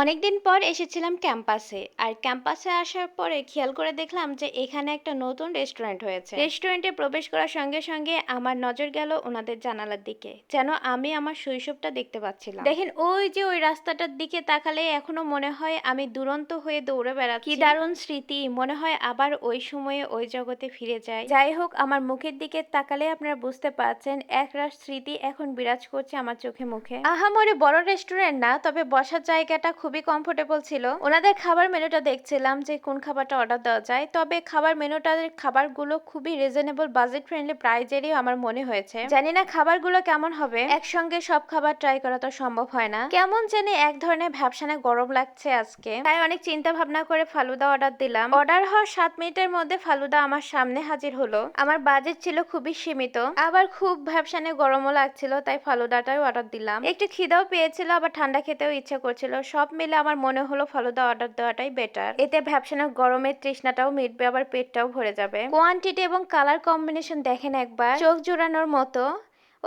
অনেকদিন পর এসেছিলাম ক্যাম্পাসে, আর ক্যাম্পাসে আসার পরে খেয়াল করে দেখলাম যে এখানে একটা নতুন রেস্টুরেন্ট হয়েছে। রেস্টুরেন্টে প্রবেশ করার সঙ্গে সঙ্গে আমার নজর গেল ওনাদের জানালার দিকে, যেন আমি আমার শৈশবটা দেখতে পাচ্ছিলাম। দেখেন, ওই যে ওই রাস্তাটার দিকে তাকালে এখনও মনে হয় আমি দুরন্ত হয়ে দৌড়ে বেড়াচ্ছি। কি দারুণ স্মৃতি, মনে হয় আবার ওই সময়ে ওই জগতে ফিরে যায় যাই হোক, আমার মুখের দিকে তাকালে আপনারা বুঝতে পারছেন একরাশ স্মৃতি এখন বিরাজ করছে আমার চোখে মুখে। আহামরি বড় রেস্টুরেন্ট না, তবে বসার জায়গাটা খুবই কমফোর্টেবল ছিল। ওনাদের খাবার মেনুটা দেখছিলাম যে কোন খাবারটা অর্ডার দেওয়া যায়। তবে খাবার মেনুটার খাবারগুলো খুবই রিজনেবল বাজেট ফ্রেন্ডলি প্রাইজেরই আমার মনে হয়েছে। জানি না খাবারগুলো কেমন হবে। একসঙ্গে সব খাবার ট্রাই করা তো সম্ভব হয় না। কেমন জানি এক ধরনের ভ্যাবসানে গরম লাগছে আজকে। তাই অনেক চিন্তা ভাবনা করে ফালুদা অর্ডার দিলাম। অর্ডার হওয়ার সাত মিনিটের মধ্যে ফালুদা আমার সামনে হাজির হলো। আমার বাজেট ছিল খুবই সীমিত। আবার খুব ভ্যাবসানে গরমও লাগছিল, তাই ফালুদাটাই অর্ডার দিলাম। একটু খিদাও পেয়েছিল, আবার ঠান্ডা খেতেও ইচ্ছা করছিল। সব মিলে আমার মনে হলো ফলদা অর্ডার দেওয়াটাই বেটার এতে ভ্যাপসানো গরমের তৃষ্ণাটাও মিটবে, আবার পেটটাও ভরে যাবে। কোয়ান্টিটি এবং কালার কম্বিনেশন দেখেন একবার। চোখ জোড়ানোর মতো।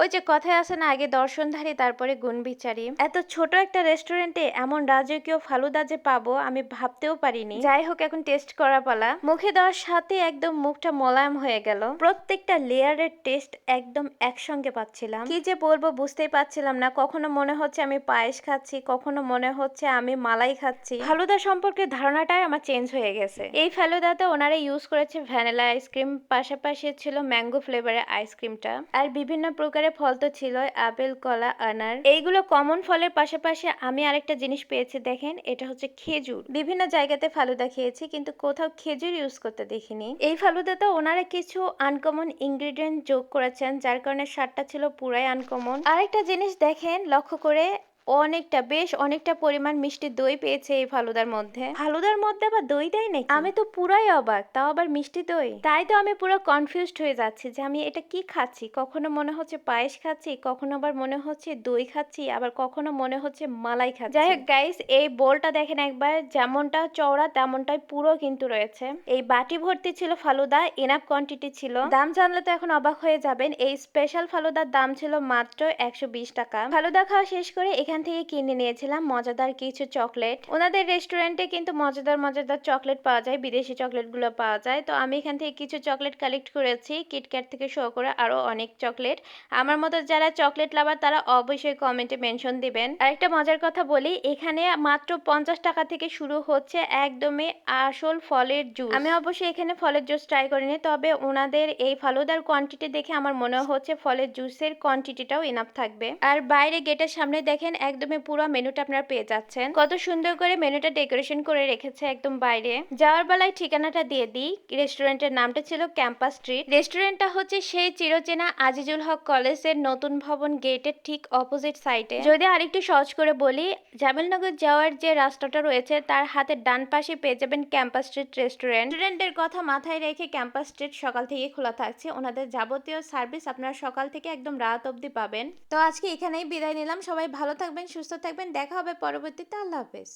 ওই যে কথায় আছে না, আগে দর্শনধারী তারপরে গুণ বিচারি। এত ছোট একটা রেস্টুরেন্টে এমন রাজকীয় ফালুদা যে পাবো, আমি ভাবতেও পারিনি। যাই হোক, এখন টেস্ট করা পালা। মুখে দেওয়ার সাথে একদম মুখটা মোলায়েম হয়ে গেল। প্রত্যেকটা লেয়ারের টেস্ট একদম একসঙ্গে পাচ্ছিলাম। কি যে বলব, বুঝতেই পারছিলাম না। কখনো মনে হচ্ছে আমি পায়েস খাচ্ছি, কখনো মনে হচ্ছে আমি মালাই খাচ্ছি। ফালুদা সম্পর্কে ধারণাটাই আমার চেঞ্জ হয়ে গেছে। এই ফালুদাতে ওনারা ইউজ করেছে ভ্যানিলা আইসক্রিম পাশাপাশি ছিল ম্যাঙ্গো ফ্লেভারের আইসক্রিমটা আর বিভিন্ন প্রকারের ফল তো ছিল আপেল, কলা, আনার। এইগুলো কমন ফলের পাশাপাশি আমি আরেকটা জিনিস পেয়েছি, দেখেন, এটা হচ্ছে খেজুর। বিভিন্ন জায়গাতে ফালুদা খেয়েছি, কিন্তু কোথাও খেজুর ইউজ করতে দেখিনি। এই ফালুদা ফালুদাতে ওনারা কিছু আনকমন ইনগ্রিডিয়েন্ট যোগ করেছেন, যার কারণে স্বাদটা ছিল পুরাই আনকমন আরেকটা জিনিস দেখেন, লক্ষ্য করে অনেকটা বেশ অনেকটা পরিমাণ মিষ্টি দই পেয়েছে এই ফালুদার মধ্যে। ফালুদার মধ্যে আবার দই দেয় নাকি? আমি তো পুরাই অবাক তাও আবার মিষ্টি দই। তাই তো আমি পুরো কনফিউজড হয়ে যাচ্ছি যে আমি এটা কি খাচ্ছি? কখনো মনে হচ্ছে পায়েস খাচ্ছি কখনো আবার মনে হচ্ছে দই খাচ্ছি আবার কখনো মনে হচ্ছে মালাই খাচ্ছি। যাই হোক গাইস এই বোলটা দেখেন একবার যেমনটা চওড়া তেমনটাই পুরো কিন্তু রয়েছে। এই বাটি ভর্তি ছিল ফালুদা এনাফ কোয়ান্টিটি ছিল। দাম জানলে তো এখন অবাক হয়ে যাবেন এই স্পেশাল ফালুদার দাম ছিল মাত্র একশো বিশ টাকা। ফালুদা খাওয়া শেষ করে এখান থেকে কিনে নিয়েছিলাম মজাদার কিছু চকলেট। ওনাদের রেস্টুরেন্টে কিন্তু মজাদার মজাদার চকলেট পাওয়া যায়, বিদেশি চকলেটগুলো পাওয়া যায়। তো আমি এখান থেকে কিছু চকলেট কালেক্ট করেছি কিটক্যাট থেকে শো করে আরও অনেক চকলেট। আমার মতো যারা চকলেট লাভার তারা অবশ্যই কমেন্টে মেনশন দিবেন। আরেকটা মজার কথা বলি, এখানে মাত্র পঞ্চাশ টাকা থেকে শুরু হচ্ছে একদমই আসল ফলের জুস আমি অবশ্যই এখানে ফলের জুস ট্রাই করিনি, তবে ওনাদের এই ফালুদার কোয়ান্টিটি দেখে আমার মনে হচ্ছে ফলের জুসের কোয়ান্টিটিটাও এনাফ থাকবে। আর বাইরে গেটের সামনে দেখেন একদমই পুরো মেনুটা আপনারা পেয়ে যাচ্ছেন। কত সুন্দর করে মেনুটা ডেকোরেশন করে রেখেছে একদম বাইরে। যাওয়ার বেলায় ঠিকানাটা দিয়ে দিই। রেস্টুরেন্টের নামটা ছিল ক্যাম্পাস স্ট্রিট। রেস্টুরেন্টটা হচ্ছে সেই চিরচেনা আজিজুল হক কলেজের নতুন ভবন গেটের ঠিক অপোজিট সাইডে যদি আরেকটু সহজ করে বলি, জামিলনগর যাওয়ার যে রাস্তাটা রয়েছে, তার হাতের ডান পাশে পেয়ে যাবেন ক্যাম্পাস স্ট্রিট রেস্টুরেন্ট। রেস্টুরেন্টের কথা মাথায় রেখে ক্যাম্পাস স্ট্রিট সকাল থেকে খোলা থাকছে। ওনাদের যাবতীয় সার্ভিস আপনারা সকাল থেকে একদম রাত অবধি পাবেন। তো আজকে এখানেই বিদায় নিলাম। সবাই ভালো থাকবেন সুস্থ থাকবেন দেখা হবে পরবর্তীতে আল্লাহ হাফেজ।